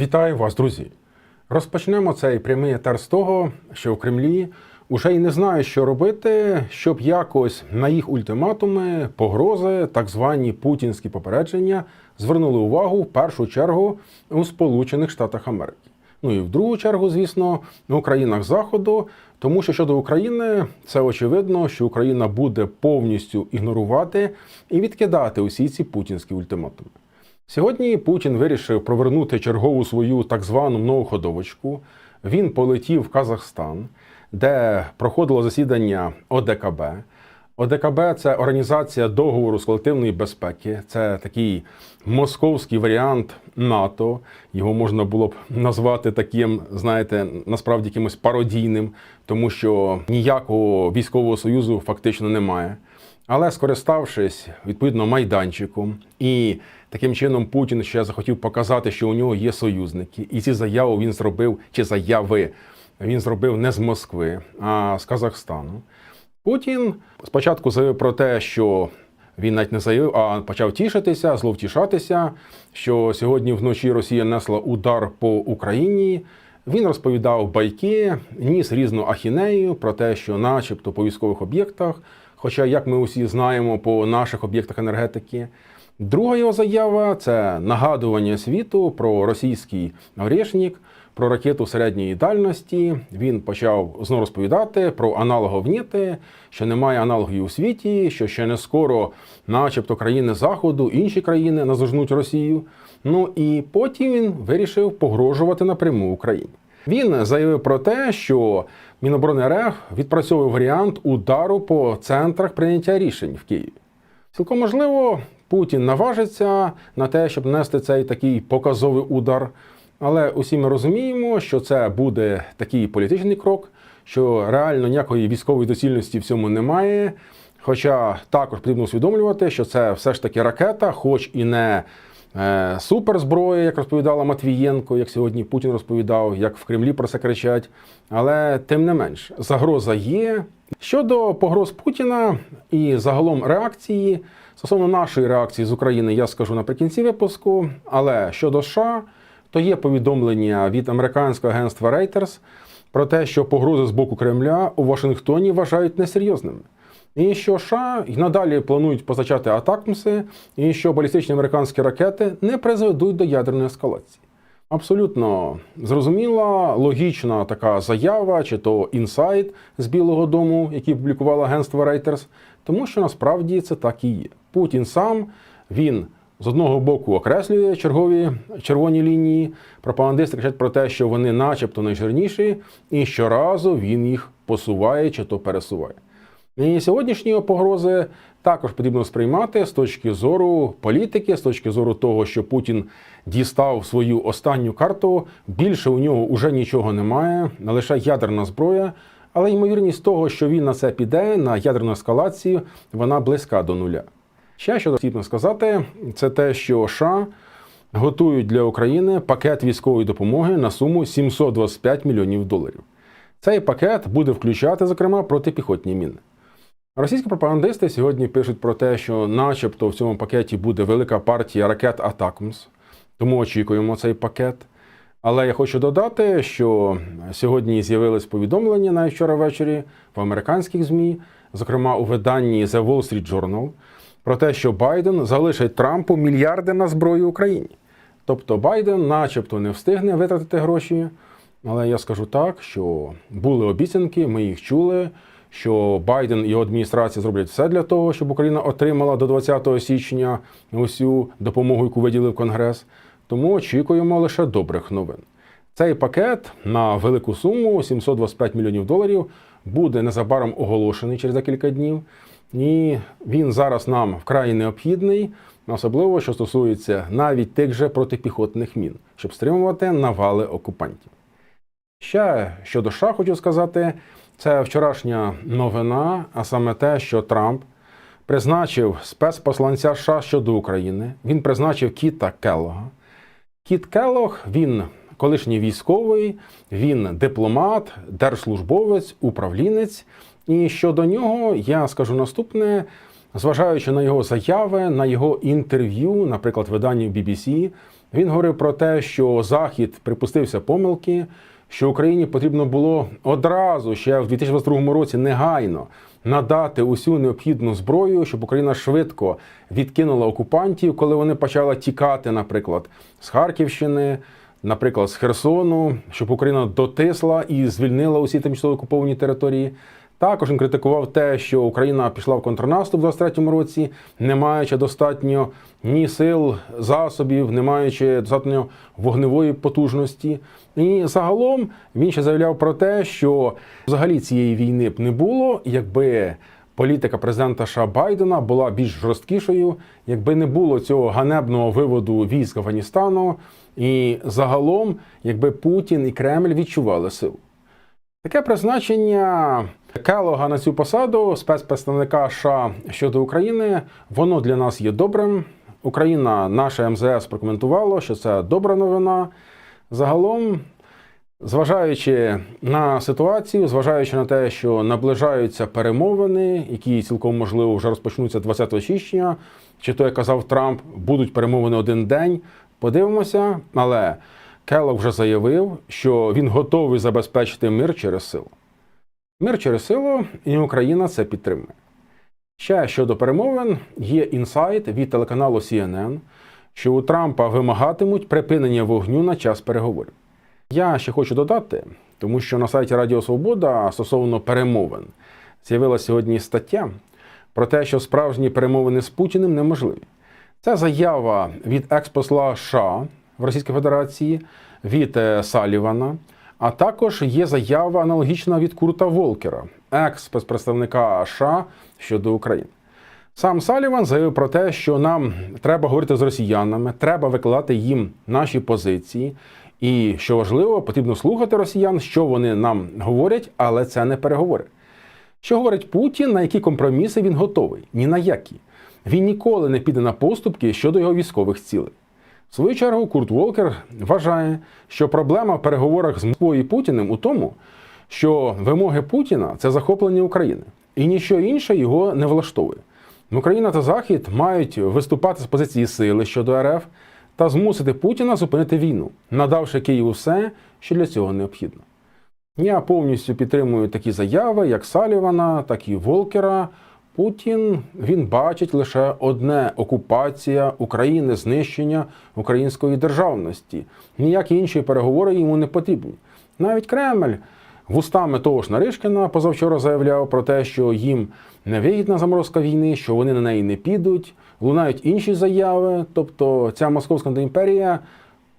Вітаю вас, друзі! Розпочнемо цей прямий етер з того, що в Кремлі уже й не знають, що робити, щоб якось на їх ультиматуми, погрози, так звані путінські попередження звернули увагу в першу чергу у Сполучених Штатах Америки. Ну і в другу чергу, звісно, у країнах Заходу, тому що щодо України це очевидно, що Україна буде повністю ігнорувати і відкидати усі ці путінські ультиматуми. Сьогодні Путін вирішив провернути чергову свою так звану многоходовочку. Він полетів в Казахстан, де проходило засідання ОДКБ. ОДКБ це організація договору з колективної безпеки. Це такий московський варіант НАТО. Його можна було б назвати таким, знаєте, насправді якимось пародійним, тому що ніякого військового союзу фактично немає. Але скориставшись відповідно майданчиком, і таким чином Путін ще захотів показати, що у нього є союзники, і ці заяви він зробив чи заяви він зробив не з Москви, а з Казахстану. Путін спочатку заявив про те, що він навіть не заявив, а почав тішитися, зловтішатися, що сьогодні вночі Росія несла удар по Україні. Він розповідав байки, ніс різну ахінею про те, що, начебто, по військових об'єктах, хоча, як ми усі знаємо, по наших об'єктах енергетики. Друга його заява це нагадування світу про російський Орєшнік, про ракету середньої дальності. Він почав знову розповідати про аналоговніти, що немає аналогів у світі, що ще не скоро, начебто, країни Заходу, інші країни назожнуть Росію. Ну і потім він вирішив погрожувати напряму Україні. Він заявив про те, що Міноборони РФ відпрацьовує варіант удару по центрах прийняття рішень в Києві. Цілком можливо, Путін наважиться на те, щоб нести цей такий показовий удар. Але усі ми розуміємо, що це буде такий політичний крок, що реально ніякої військової доцільності в цьому немає. Хоча також потрібно усвідомлювати, що це все ж таки ракета, хоч і не е, суперзброя, як розповідала Матвієнко, як сьогодні Путін розповідав, як в Кремлі про це кричать. Але тим не менш, загроза є. Щодо погроз Путіна і загалом реакції, стосовно нашої реакції з України, я скажу наприкінці випуску. Але щодо США, то є повідомлення від американського агентства Reuters про те, що погрози з боку Кремля у Вашингтоні вважають несерйозними. І що США й надалі планують позначати атакмси, і що балістичні американські ракети не призведуть до ядерної ескалації. Абсолютно зрозуміла, логічна така заява, чи то інсайт з Білого Дому, який публікувало агентство Reuters, тому що насправді це так і є. Путін сам він з одного боку окреслює чергові червоні лінії. Пропагандисти кричать про те, що вони, начебто, найжирніші, і щоразу він їх посуває чи то пересуває. І сьогоднішні погрози також потрібно сприймати з точки зору політики, з точки зору того, що Путін дістав свою останню карту. Більше у нього вже нічого немає, лише ядерна зброя. Але ймовірність того, що він на це піде, на ядерну ескалацію, вона близька до нуля. Ще що потрібно сказати, це те, що США готують для України пакет військової допомоги на суму 725 мільйонів доларів. Цей пакет буде включати, зокрема, протипіхотні міни. Російські пропагандисти сьогодні пишуть про те, що, начебто, в цьому пакеті буде велика партія ракет Атакмс, тому очікуємо цей пакет. Але я хочу додати, що сьогодні з'явились повідомлення навіть вчора ввечері в американських ЗМІ, зокрема у виданні The Wall Street Journal, про те, що Байден залишить Трампу мільярди на зброю Україні. Тобто Байден, начебто, не встигне витратити гроші. Але я скажу так, що були обіцянки, ми їх чули. Що Байден і його адміністрація зроблять все для того, щоб Україна отримала до 20 січня усю допомогу, яку виділив Конгрес. Тому очікуємо лише добрих новин. Цей пакет на велику суму 725 мільйонів доларів буде незабаром оголошений через декілька днів. І він зараз нам вкрай необхідний, особливо що стосується навіть тих же протипіхотних мін, щоб стримувати навали окупантів. Ще щодо США хочу сказати, це вчорашня новина, а саме те, що Трамп призначив спецпосланця США щодо України. Він призначив Кіта Келлога. Кіт Келлог, він колишній військовий, він дипломат, держслужбовець, управлінець. І щодо нього я скажу наступне: зважаючи на його заяви, на його інтерв'ю, наприклад, виданню BBC, Він говорив про те, що Захід припустився помилки, що Україні потрібно було одразу ще в 2022 році негайно надати усю необхідну зброю, щоб Україна швидко відкинула окупантів, коли вони почали тікати, наприклад, з Харківщини, наприклад, з Херсону, щоб Україна дотисла і звільнила усі тимчасово окуповані території. Також він критикував те, що Україна пішла в контрнаступ у 23-му році, не маючи достатньо ні сил, засобів, не маючи достатньо вогневої потужності. І загалом він ще заявляв про те, що взагалі цієї війни б не було, якби політика президента США Байдена була більш жорсткішою, якби не було цього ганебного виводу військ Афганістану, і загалом, якби Путін і Кремль відчували силу. Таке призначення Келога на цю посаду спецпредставника США щодо України, воно для нас є добрим. Україна, наше МЗС прокоментувало, що це добра новина. Загалом, зважаючи на ситуацію, зважаючи на те, що наближаються перемовини, які цілком можливо вже розпочнуться 20 січня, чи то, як казав Трамп, будуть перемовини один день. Подивимося, але Келлог вже заявив, що він готовий забезпечити мир через силу. Мир через силу, і Україна це підтримує. Ще щодо перемовин, є інсайт від телеканалу CNN, що у Трампа вимагатимуть припинення вогню на час переговорів. Я ще хочу додати, тому що на сайті Радіо Свобода стосовно перемовин з'явилася сьогодні стаття про те, що справжні перемовини з Путіним неможливі. Це заява від експосла США в Російській Федерації від е, Салівана. А також є заява аналогічна від Курта Волкера, екс-спецпредставника США щодо України. Сам Саліван заявив про те, що нам треба говорити з росіянами, треба викладати їм наші позиції. І що важливо, потрібно слухати росіян, що вони нам говорять, але це не переговори. Що говорить Путін, на які компроміси він готовий? Ні на які. Він ніколи не піде на поступки щодо його військових цілей. В свою чергу, Курт Волкер вважає, що проблема в переговорах з Москвою і Путіним у тому, що вимоги Путіна це захоплення України, і ніщо інше його не влаштовує. Україна та Захід мають виступати з позиції сили щодо РФ та змусити Путіна зупинити війну, надавши Києву все, що для цього необхідно. Я повністю підтримую такі заяви, як Салівана, так і Волкера. Путін він бачить лише одне окупація України, знищення української державності. Ніякі інші переговори йому не потрібні. Навіть Кремль вустами того ж Наришкіна позавчора заявляв про те, що їм не вигідна заморозка війни, що вони на неї не підуть. Лунають інші заяви. Тобто ця московська імперія,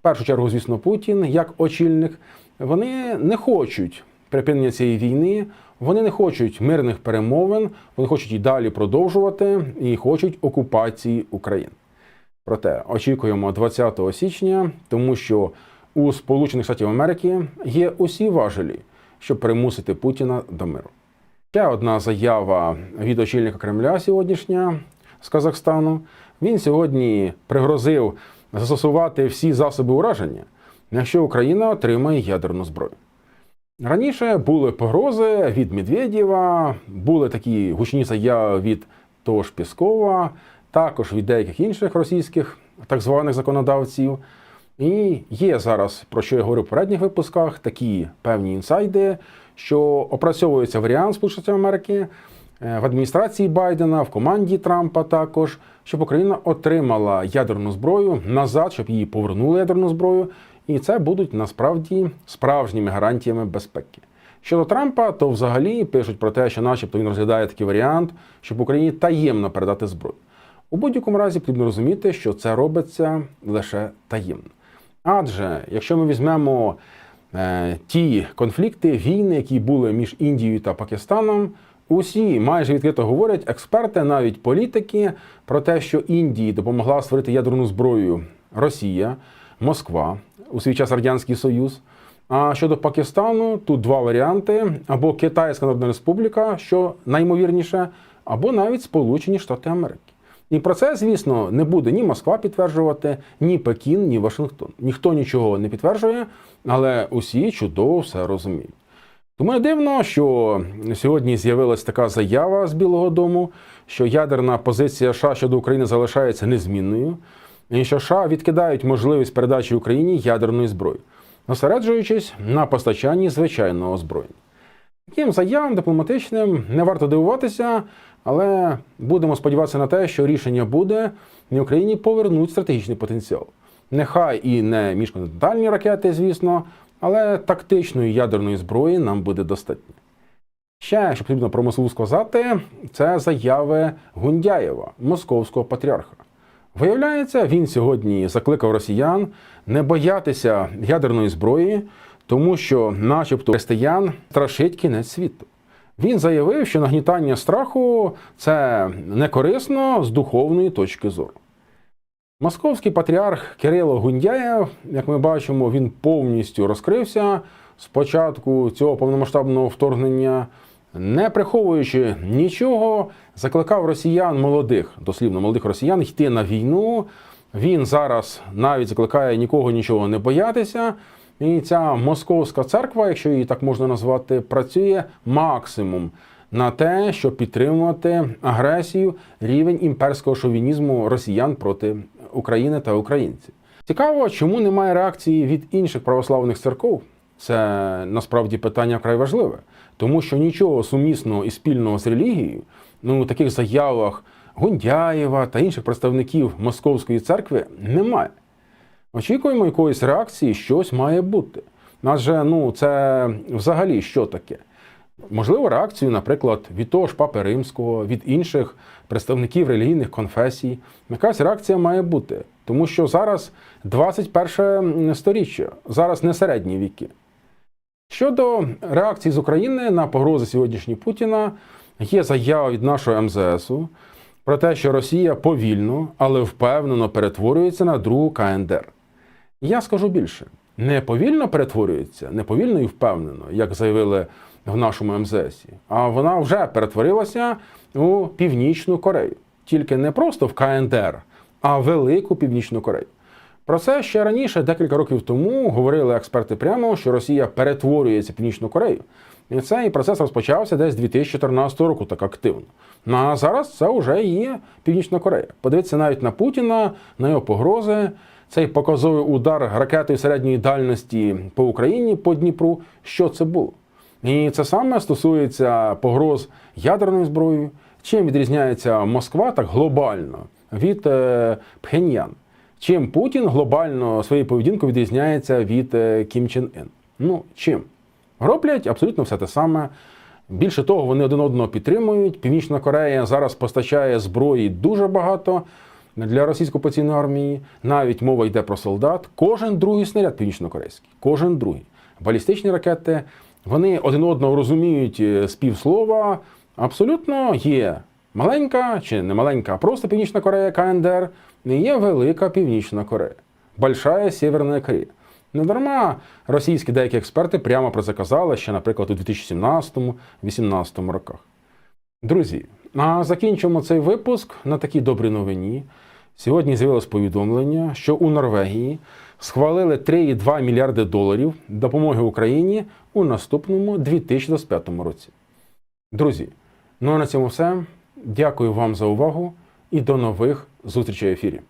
в першу чергу, звісно, Путін, як очільник, вони не хочуть припинення цієї війни. Вони не хочуть мирних перемовин, вони хочуть і далі продовжувати і хочуть окупації України. Проте очікуємо 20 січня, тому що у Сполучених Штатів Америки є усі важелі, щоб примусити Путіна до миру. Ще одна заява від очільника Кремля сьогоднішня з Казахстану. Він сьогодні пригрозив застосувати всі засоби ураження, якщо Україна отримає ядерну зброю. Раніше були погрози від Медведєва, були такі гучні заяви від того ж Піскова, також від деяких інших російських так званих законодавців. І є зараз, про що я говорив в передніх випусках, такі певні інсайди, що опрацьовується варіант Сполучених Америки е, в адміністрації Байдена, в команді Трампа також, щоб Україна отримала ядерну зброю назад, щоб її повернули ядерну зброю. І це будуть насправді справжніми гарантіями безпеки. Щодо Трампа, то взагалі пишуть про те, що, начебто, він розглядає такий варіант, щоб Україні таємно передати зброю. У будь-якому разі потрібно розуміти, що це робиться лише таємно. Адже якщо ми візьмемо е, ті конфлікти, війни, які були між Індією та Пакистаном, усі майже відкрито говорять експерти, навіть політики, про те, що Індії допомогла створити ядерну зброю Росія, Москва у свій час Радянський Союз. А щодо Пакистану, тут два варіанти: або Китайська Народна Республіка, що наймовірніше, або навіть Сполучені Штати Америки. І про це, звісно, не буде ні Москва підтверджувати, ні Пекін, ні Вашингтон. Ніхто нічого не підтверджує, але усі чудово все розуміють. Тому не дивно, що сьогодні з'явилася така заява з Білого Дому, що ядерна позиція США щодо України залишається незмінною. І що США відкидають можливість передачі Україні ядерної зброї, зосереджуючись на постачанні звичайного озброєння. Таким заявам дипломатичним не варто дивуватися, але будемо сподіватися на те, що рішення буде, і Україні повернуть стратегічний потенціал. Нехай і не міжконтинентальні ракети, звісно, але тактичної ядерної зброї нам буде достатньо. Ще, що потрібно про Москву сказати, це заяви Гундяєва, московського патріарха. Виявляється, він сьогодні закликав росіян не боятися ядерної зброї, тому що, начебто, християн страшить кінець світу. Він заявив, що нагнітання страху це не корисно з духовної точки зору. Московський патріарх Кирило Гундяєв, як ми бачимо, він повністю розкрився з початку цього повномасштабного вторгнення, не приховуючи нічого, закликав росіян молодих, дослівно молодих росіян, йти на війну. Він зараз навіть закликає нікого нічого не боятися. І ця московська церква, якщо її так можна назвати, працює максимум на те, щоб підтримувати агресію, рівень імперського шовінізму росіян проти України та українців. Цікаво, чому немає реакції від інших православних церков. Це насправді питання вкрай важливе, тому що нічого сумісного і спільного з релігією, ну у таких заявах Гундяєва та інших представників Московської церкви немає. Очікуємо якоїсь реакції, щось має бути. Адже ну, це взагалі що таке? Можливо, реакцію, наприклад, від того ж Папи Римського, від інших представників релігійних конфесій. Якась реакція має бути. Тому що зараз 21 сторіччя, зараз не середні віки. Щодо реакції з України на погрози сьогоднішні Путіна, є заява від нашого МЗСу про те, що Росія повільно, але впевнено перетворюється на другу КНДР. Я скажу більше: не повільно перетворюється, не повільно і впевнено, як заявили в нашому МЗСі, а вона вже перетворилася у Північну Корею. Тільки не просто в КНДР, а Велику Північну Корею. Про це ще раніше, декілька років тому, говорили експерти прямо, що Росія перетворюється Північну Корею. І цей процес розпочався десь з 2014 року так активно. Ну а зараз це вже є Північна Корея. Подивіться навіть на Путіна, на його погрози. Цей показовий удар ракетою середньої дальності по Україні по Дніпру. Що це було? І це саме стосується погроз ядерною зброєю. Чим відрізняється Москва так глобально від е, Пхеньян? Чим Путін глобально своєю поведінкою відрізняється від е, Кім Чен Ін? Ну чим? Роблять абсолютно все те саме. Більше того, вони один одного підтримують. Північна Корея зараз постачає зброї дуже багато для російської окупаційної армії. Навіть мова йде про солдат. Кожен другий снаряд північно-корейський, кожен другий. Балістичні ракети, вони один одного розуміють е, з півслова. Абсолютно є маленька чи не маленька, а просто Північна Корея КНДР, і є велика Північна Корея, Большая Северна Корея. Недарма російські деякі експерти прямо про це казали ще, наприклад, у 2017-2018 роках. Друзі, а закінчимо цей випуск на такій добрій новині. Сьогодні з'явилось повідомлення, що у Норвегії схвалили 3,2 мільярди доларів допомоги Україні у наступному 2025 році. Друзі, ну а на цьому все. Дякую вам за увагу і до нових зустрічей в ефірі.